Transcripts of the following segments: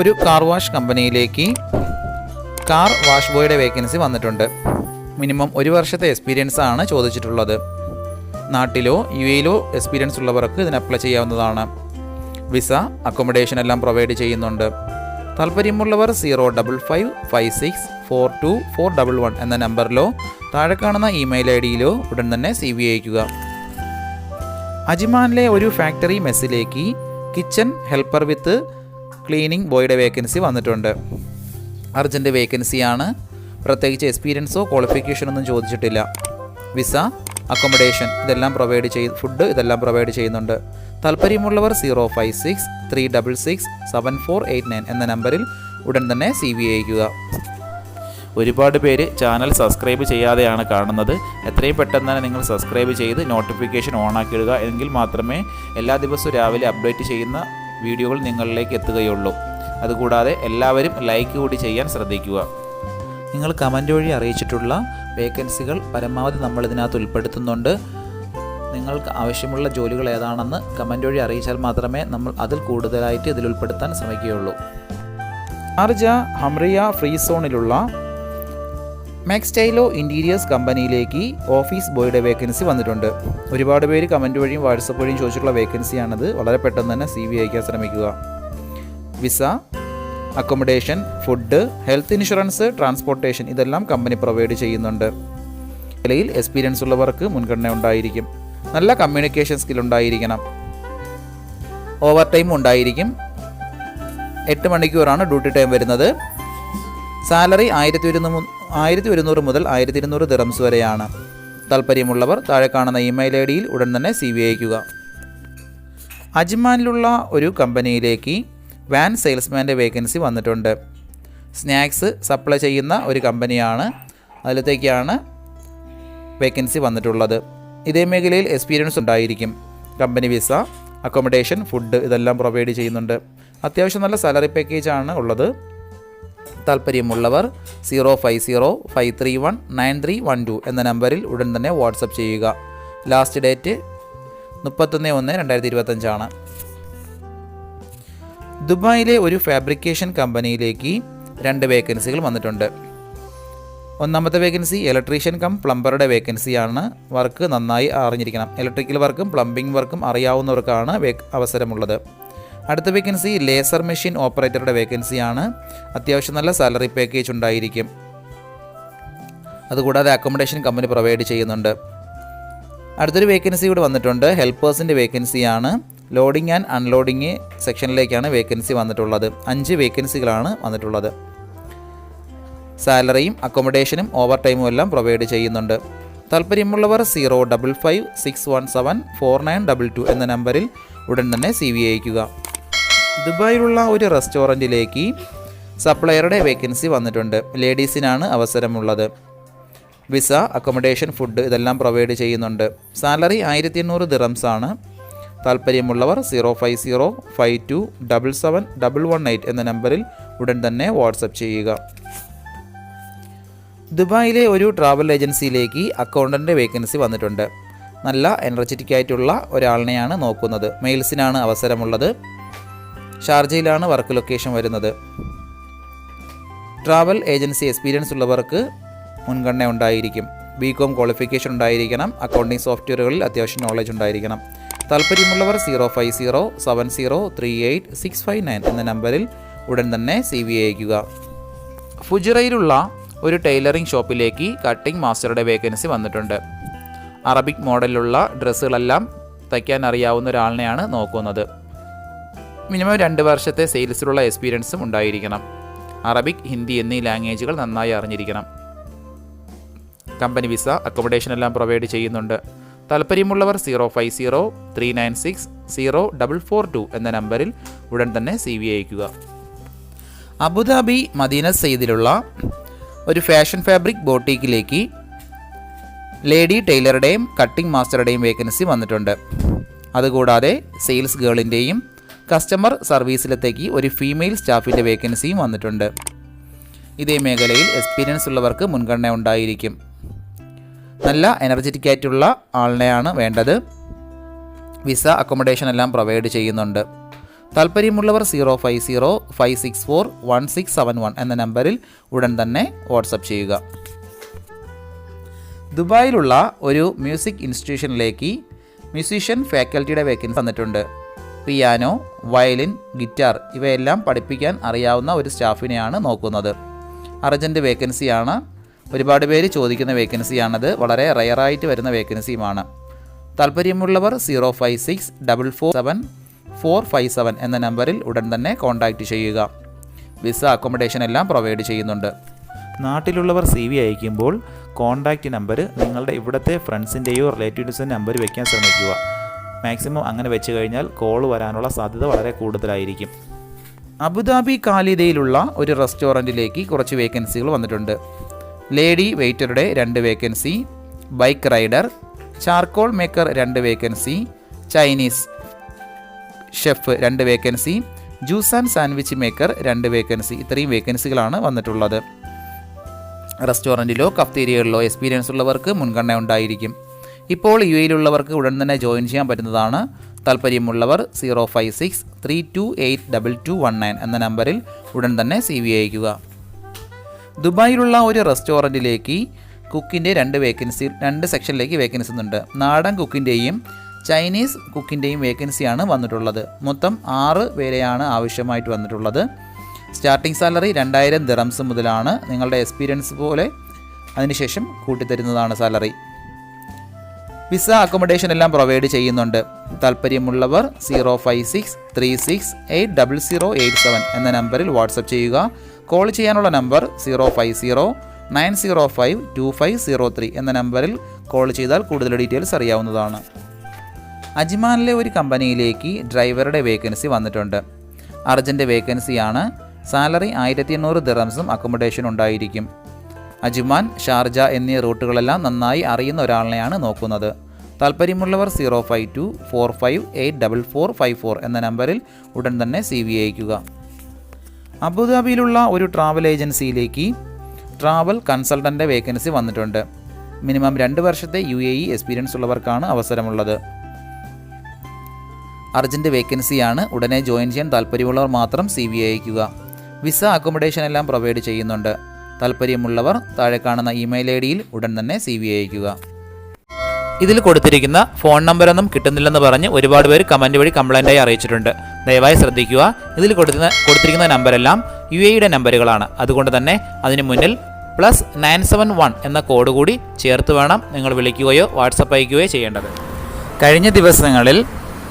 ഒരു car wash കമ്പനിയിലേക്ക് car wash ബോയുടെ വേക്കൻസി വന്നിട്ടുണ്ട്. മിനിമം ഒരു വർഷത്തെ എക്സ്പീരിയൻസ് ആണ് ചോദിച്ചിട്ടുള്ളത്. നാട്ടിലോ യു എയിലോ എക്സ്പീരിയൻസ് ഉള്ളവർക്ക് ഇതിന് അപ്ലൈ ചെയ്യാവുന്നതാണ്. വിസ അക്കോമഡേഷൻ എല്ലാം പ്രൊവൈഡ് ചെയ്യുന്നുണ്ട്. താല്പര്യമുള്ളവർ zero double five five six four two four double one എന്ന നമ്പറിലോ താഴെ കാണുന്ന ഇമെയിൽ ഐ ഡിയിലോ ഉടൻ തന്നെ സി വി അയക്കുക അജിമാനിലെ ഒരു ഫാക്ടറി മെസ്സിലേക്ക് കിച്ചൺ ഹെൽപ്പർ വിത്ത് ക്ലീനിങ് ബോയുടെ വേക്കൻസി വന്നിട്ടുണ്ട്. അർജന്റ് വേക്കൻസിയാണ്. പ്രത്യേകിച്ച് എക്സ്പീരിയൻസോ ക്വാളിഫിക്കേഷനോ ഒന്നും ചോദിച്ചിട്ടില്ല. വിസ അക്കോമഡേഷൻ ഇതെല്ലാം പ്രൊവൈഡ് ചെയ്ത് ഫുഡ് ഇതെല്ലാം പ്രൊവൈഡ് ചെയ്യുന്നുണ്ട്. താല്പര്യമുള്ളവർ zero five six three double six seven four eight nine എന്ന നമ്പറിൽ ഉടൻ തന്നെ സി വി അയക്കുക ഒരുപാട് പേര് ചാനൽ സബ്സ്ക്രൈബ് ചെയ്യാതെയാണ് കാണുന്നത്. എത്രയും പെട്ടെന്ന് തന്നെ നിങ്ങൾ സബ്സ്ക്രൈബ് ചെയ്ത് നോട്ടിഫിക്കേഷൻ ഓൺ ആക്കിയിടുക. എങ്കിൽ മാത്രമേ എല്ലാ ദിവസവും രാവിലെ അപ്ഡേറ്റ് ചെയ്യുന്ന വീഡിയോകൾ നിങ്ങളിലേക്ക് എത്തുകയുള്ളൂ. അതുകൂടാതെ എല്ലാവരും ലൈക്ക് കൂടി ചെയ്യാൻ ശ്രദ്ധിക്കുക. നിങ്ങൾ കമന്റ് വഴി അറിയിച്ചിട്ടുള്ള വേക്കൻസികൾ പരമാവധി നമ്മൾ ഇതിനകത്ത് ഉൾപ്പെടുത്തുന്നുണ്ട്. നിങ്ങൾക്ക് ആവശ്യമുള്ള ജോലികൾ ഏതാണെന്ന് കമന്റ് വഴി അറിയിച്ചാൽ മാത്രമേ നമ്മൾ അതിൽ കൂടുതലായിട്ട് ഇതിൽ ഉൾപ്പെടുത്താൻ ശ്രമിക്കുകയുള്ളൂ. ഷാർജ ഹംറിയ ഫ്രീ സോണിലുള്ള മാക്സ്റ്റൈലോ ഇന്റീരിയേഴ്സ് കമ്പനിയിലേക്ക് ഓഫീസ് ബോയുടെ വേക്കൻസി വന്നിട്ടുണ്ട്. ഒരുപാട് പേര് കമന്റ് വഴിയും വാട്സപ്പ് വഴിയും ചോദിച്ചിട്ടുള്ള വേക്കൻസിയാണത്. വളരെ പെട്ടെന്ന് തന്നെ സി വി അയക്കാൻ ശ്രമിക്കുക. Visa accommodation food health insurance transportation ഇതെല്ലാം കമ്പനി പ്രൊവൈഡ് ചെയ്യുന്നുണ്ട്. നിലയിൽ എക്സ്പീരിയൻസ് ഉള്ളവർക്ക് മുൻഗണന ഉണ്ടായിരിക്കും. നല്ല കമ്മ്യൂണിക്കേഷൻ സ്കിൽ ഉണ്ടായിരിക്കണം. ഓവർ ടൈം ഉണ്ടായിരിക്കും. എട്ട് മണിക്കൂറാണ് ഡ്യൂട്ടി ടൈം വരുന്നത്. സാലറി ആയിരത്തി ഒരുന്നൂറ് ആയിരത്തി ഒരുന്നൂറ് മുതൽ ആയിരത്തി ഇരുന്നൂറ് ദിറംസ് വരെയാണ്. താല്പര്യമുള്ളവർ താഴെ കാണുന്ന ഇമെയിൽ ഐ ഡിയിൽ ഉടൻ തന്നെ സി വി അയക്കുക അജ്മാനിലുള്ള ഒരു കമ്പനിയിലേക്ക് വാൻ സെയിൽസ്മാന്റെ വേക്കൻസി വന്നിട്ടുണ്ട്. സ്നാക്സ് സപ്ലൈ ചെയ്യുന്ന ഒരു കമ്പനിയാണ് അതിലത്തേക്കാണ് വേക്കൻസി വന്നിട്ടുള്ളത്. ഇതേ മേഖലയിൽ എക്സ്പീരിയൻസ് ഉണ്ടായിരിക്കും. കമ്പനി വിസ അക്കോമഡേഷൻ ഫുഡ് ഇതെല്ലാം പ്രൊവൈഡ് ചെയ്യുന്നുണ്ട്. അത്യാവശ്യം നല്ല സാലറി പാക്കേജാണ് ഉള്ളത്. താല്പര്യമുള്ളവർ zero five zero five three one nine three one two എന്ന നമ്പറിൽ ഉടൻ തന്നെ വാട്സപ്പ് ചെയ്യുക. ലാസ്റ്റ് ഡേറ്റ് മുപ്പത്തൊന്ന് ഒന്ന് രണ്ടായിരത്തി ഇരുപത്തഞ്ചാണ് ദുബായിലെ ഒരു ഫാബ്രിക്കേഷൻ കമ്പനിയിലേക്ക് രണ്ട് വേക്കൻസികൾ വന്നിട്ടുണ്ട്. ഒന്നാമത്തെ വേക്കൻസി ഇലക്ട്രീഷ്യൻ കം പ്ലംബറുടെ വേക്കൻസിയാണ് വർക്ക് നന്നായി അറിഞ്ഞിരിക്കണം. ഇലക്ട്രിക്കൽ വർക്കും പ്ലംബിംഗ് വർക്കും അറിയാവുന്നവർക്കാണ് അവസരമുള്ളത്. അടുത്ത വേക്കൻസി ലേസർ മെഷീൻ ഓപ്പറേറ്ററുടെ വേക്കൻസിയാണ് അത്യാവശ്യം നല്ല സാലറി പാക്കേജ് ഉണ്ടായിരിക്കും. അതുകൂടാതെ അക്കോമഡേഷൻ കമ്പനി പ്രൊവൈഡ് ചെയ്യുന്നുണ്ട്. അടുത്തൊരു വേക്കൻസി കൂടെ വന്നിട്ടുണ്ട്. ഹെൽപ്പേഴ്സിന്റെ വേക്കൻസിയാണ് ലോഡിംഗ് ആൻഡ് അൺലോഡിംഗ് സെക്ഷനിലേക്കാണ് വേക്കൻസി വന്നിട്ടുള്ളത്. അഞ്ച് വേക്കൻസികളാണ് വന്നിട്ടുള്ളത്. സാലറിയും അക്കോമഡേഷനും ഓവർ ടൈമും എല്ലാം പ്രൊവൈഡ് ചെയ്യുന്നുണ്ട്. താല്പര്യമുള്ളവർ zero double five six one seven four nine double two എന്ന നമ്പറിൽ ഉടൻ തന്നെ സി വി അയക്കുക ദുബായിലുള്ള ഒരു റെസ്റ്റോറന്റിലേക്ക് സപ്ലയറുടെ വേക്കൻസി വന്നിട്ടുണ്ട്. ലേഡീസിനാണ് അവസരമുള്ളത്. വിസ അക്കോമഡേഷൻ ഫുഡ് ഇതെല്ലാം പ്രൊവൈഡ് ചെയ്യുന്നുണ്ട്. സാലറി ആയിരത്തി എണ്ണൂറ് ദിറംസ് ആണ് താല്പര്യമുള്ളവർ zero five zero five two double seven double one eight എന്ന നമ്പറിൽ ഉടൻ തന്നെ വാട്സപ്പ് ചെയ്യുക. ദുബായിലെ ഒരു ട്രാവൽ ഏജൻസിയിലേക്ക് അക്കൗണ്ടന്റ് വേക്കൻസി വന്നിട്ടുണ്ട്. നല്ല എനർജറ്റിക് ആയിട്ടുള്ള ഒരാളിനെയാണ് നോക്കുന്നത്. മെയിൽസിനാണ് അവസരമുള്ളത്. ഷാർജയിലാണ് വർക്ക് ലൊക്കേഷൻ വരുന്നത്. ട്രാവൽ ഏജൻസി എക്സ്പീരിയൻസ് ഉള്ളവർക്ക് മുൻഗണന ഉണ്ടായിരിക്കും. ബി കോം ക്വാളിഫിക്കേഷൻ ഉണ്ടായിരിക്കണം. അക്കൗണ്ടിംഗ് സോഫ്റ്റ്വെയറുകളിൽ അത്യാവശ്യം നോളജ് ഉണ്ടായിരിക്കണം. താല്പര്യമുള്ളവർ zero five zero seven zero three eight six five nine എന്ന നമ്പറിൽ ഉടൻ തന്നെ സി വി അയക്കുക ഫുജിറയിലുള്ള ഒരു ടൈലറിംഗ് ഷോപ്പിലേക്ക് കട്ടിംഗ് മാസ്റ്ററുടെ വേക്കൻസി വന്നിട്ടുണ്ട്. അറബിക് മോഡലിലുള്ള ഡ്രസ്സുകളെല്ലാം തയ്ക്കാൻ അറിയാവുന്ന ഒരാളിനെയാണ് നോക്കുന്നത്. മിനിമം രണ്ട് വർഷത്തെ സെയിൽസിലുള്ള എക്സ്പീരിയൻസും ഉണ്ടായിരിക്കണം. അറബിക് ഹിന്ദി എന്നീ ലാംഗ്വേജുകൾ നന്നായി അറിഞ്ഞിരിക്കണം. കമ്പനി വിസ അക്കോമഡേഷൻ എല്ലാം പ്രൊവൈഡ് ചെയ്യുന്നുണ്ട്. താല്പര്യമുള്ളവർ zero five zero three nine six zero double four two എന്ന നമ്പറിൽ ഉടൻ തന്നെ സി വി അയക്കുക അബുദാബി മദീന സെയ്ദിലുള്ള ഒരു ഫാഷൻ ഫാബ്രിക് ബോട്ടീക്കിലേക്ക് ലേഡി ടൈലറുടെയും കട്ടിംഗ് മാസ്റ്ററുടെയും വേക്കൻസി വന്നിട്ടുണ്ട്. അതുകൂടാതെ സെയിൽസ് ഗേളിന്റെയും കസ്റ്റമർ സർവീസിലത്തേക്ക് ഒരു ഫീമെയിൽ സ്റ്റാഫിന്റെ വേക്കൻസിയും വന്നിട്ടുണ്ട്. ഇതേ മേഖലയിൽ എക്സ്പീരിയൻസ് ഉള്ളവർക്ക് മുൻഗണന ഉണ്ടായിരിക്കും. നല്ല എനർജറ്റിക് ആയിട്ടുള്ള ആളിനെയാണ് വേണ്ടത്. വിസ അക്കോമഡേഷൻ എല്ലാം പ്രൊവൈഡ് ചെയ്യുന്നുണ്ട്. താല്പര്യമുള്ളവർ zero five zero five six four one six seven one എന്ന നമ്പറിൽ ഉടൻ തന്നെ വാട്സപ്പ് ചെയ്യുക. ദുബായിലുള്ള ഒരു മ്യൂസിക് ഇൻസ്റ്റിറ്റ്യൂഷനിലേക്ക് മ്യൂസീഷ്യൻ ഫാക്കൽറ്റിയുടെ വേക്കൻസി വന്നിട്ടുണ്ട്. പിയാനോ വയലിൻ ഗിറ്റാർ ഇവയെല്ലാം പഠിപ്പിക്കാൻ അറിയാവുന്ന ഒരു സ്റ്റാഫിനെയാണ് നോക്കുന്നത്. അർജന്റ് വേക്കൻസിയാണ്. ഒരുപാട് പേര് ചോദിക്കുന്ന വേക്കൻസിയാണത്. വളരെ റയറായിട്ട് വരുന്ന വേക്കൻസിയുമാണ്. താല്പര്യമുള്ളവർ zero five six double four seven four five seven എന്ന നമ്പറിൽ ഉടൻ തന്നെ കോൺടാക്റ്റ് ചെയ്യുക. വിസ അക്കോമഡേഷൻ എല്ലാം പ്രൊവൈഡ് ചെയ്യുന്നുണ്ട്. നാട്ടിലുള്ളവർ സി വി അയക്കുമ്പോൾ കോൺടാക്റ്റ് നമ്പർ നിങ്ങളുടെ ഇവിടുത്തെ ഫ്രണ്ട്സിന്റെയോ റിലേറ്റീവ്സിന്റെ നമ്പർ വയ്ക്കാൻ ശ്രമിക്കുക. മാക്സിമം അങ്ങനെ വെച്ച് കഴിഞ്ഞാൽ കോൾ വരാനുള്ള സാധ്യത വളരെ കൂടുതലായിരിക്കും. അബുദാബി കാലിദയിലുള്ള ഒരു റെസ്റ്റോറന്റിലേക്ക് കുറച്ച് വേക്കൻസികൾ വന്നിട്ടുണ്ട്. ലേഡി വെയ്റ്ററുടെ രണ്ട് vacancy bike rider charcoal maker രണ്ട് വേക്കൻസി ചൈനീസ് ഷെഫ് രണ്ട് vacancy juice and sandwich maker രണ്ട് വേക്കൻസി. ഇത്രയും വേക്കൻസികളാണ് വന്നിട്ടുള്ളത്. റെസ്റ്റോറന്റിലോ കഫ്തീരിയകളിലോ എക്സ്പീരിയൻസ് ഉള്ളവർക്ക് മുൻഗണന ഉണ്ടായിരിക്കും. ഇപ്പോൾ യു എയിലുള്ളവർക്ക് ഉടൻ തന്നെ ജോയിൻ ചെയ്യാൻ പറ്റുന്നതാണ്. താല്പര്യമുള്ളവർ zero five six three two eight double two one nine എന്ന നമ്പറിൽ ഉടൻ തന്നെ സി വി അയക്കുക ദുബായിലുള്ള ഒരു റെസ്റ്റോറന്റിലേക്ക് കുക്കിന്റെ രണ്ട് വേക്കൻസി രണ്ട് സെക്ഷനിലേക്ക് വേക്കൻസി ഉണ്ട്. നാടൻ കുക്കിന്റെയും ചൈനീസ് കുക്കിന്റെയും വേക്കൻസിയാണ് വന്നിട്ടുള്ളത്. മൊത്തം ആറ് പേരെയാണ് ആവശ്യമായിട്ട് വന്നിട്ടുള്ളത്. സ്റ്റാർട്ടിംഗ് സാലറി രണ്ടായിരം ദിറംസ് മുതലാണ്. നിങ്ങളുടെ എക്സ്പീരിയൻസ് പോലെ അതിനുശേഷം കൂട്ടിത്തരുന്നതാണ് സാലറി. വിസ അക്കോമഡേഷൻ എല്ലാം പ്രൊവൈഡ് ചെയ്യുന്നുണ്ട്. താല്പര്യമുള്ളവർ zero five six three six eight double zero eight seven എന്ന നമ്പറിൽ വാട്സപ്പ് ചെയ്യുക. കോൾ ചെയ്യാനുള്ള number zero five zero nine zero five two five zero three എന്ന നമ്പറിൽ കോൾ ചെയ്താൽ കൂടുതൽ ഡീറ്റെയിൽസ് അറിയാവുന്നതാണ്. അജ്മാനിലെ ഒരു കമ്പനിയിലേക്ക് ഡ്രൈവറുടെ വേക്കൻസി വന്നിട്ടുണ്ട്. അർജന്റ് വേക്കൻസിയാണ് സാലറി ആയിരത്തി എണ്ണൂറ് ദിറംസും അക്കോമഡേഷൻ ഉണ്ടായിരിക്കും. അജ്മാൻ ഷാർജ എന്നീ റൂട്ടുകളെല്ലാം നന്നായി അറിയുന്ന ഒരാളിനെയാണ് നോക്കുന്നത്. താല്പര്യമുള്ളവർ zero five two four five eight double four five four എന്ന നമ്പറിൽ ഉടൻ തന്നെ സി വി അയക്കുക അബുദാബിയിലുള്ള ഒരു ട്രാവൽ ഏജൻസിയിലേക്ക് ട്രാവൽ കൺസൾട്ടന്റെ വേക്കൻസി വന്നിട്ടുണ്ട്. മിനിമം രണ്ട് വർഷത്തെ യു എ ഇ എക്സ്പീരിയൻസ് ഉള്ളവർക്കാണ് അവസരമുള്ളത്. അർജന്റ് വേക്കൻസിയാണ് ഉടനെ ജോയിൻ ചെയ്യാൻ താല്പര്യമുള്ളവർ മാത്രം സി വി അയക്കുക വിസ അക്കോമഡേഷൻ എല്ലാം പ്രൊവൈഡ് ചെയ്യുന്നുണ്ട്. താല്പര്യമുള്ളവർ താഴെ കാണുന്ന ഇമെയിൽ ഐ ഡിയിൽ ഉടൻ തന്നെ സി വി അയക്കുക ഇതിൽ കൊടുത്തിരിക്കുന്ന ഫോൺ നമ്പറൊന്നും കിട്ടുന്നില്ലെന്ന് പറഞ്ഞ് ഒരുപാട് പേര് കമന്റ് വഴി കംപ്ലൈന്റായി അറിയിച്ചിട്ടുണ്ട്. ദയവായി ശ്രദ്ധിക്കുക. ഇതിൽ കൊടുക്കുന്ന കൊടുത്തിരിക്കുന്ന നമ്പരെല്ലാം യു എയുടെ നമ്പറുകളാണ്. അതുകൊണ്ട് തന്നെ അതിന് മുന്നിൽ പ്ലസ് നയൻ സെവൻ വൺ എന്ന കോഡ് കൂടി ചേർത്ത് വേണം നിങ്ങൾ വിളിക്കുകയോ വാട്സപ്പ് അയക്കുകയോ ചെയ്യേണ്ടത്. കഴിഞ്ഞ ദിവസങ്ങളിൽ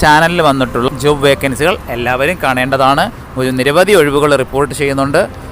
ചാനലിൽ വന്നിട്ടുള്ള ജോബ് വേക്കൻസികൾ എല്ലാവരും കാണേണ്ടതാണ്. ഒരു നിരവധി ഒഴിവുകൾ റിപ്പോർട്ട് ചെയ്യുന്നുണ്ട്.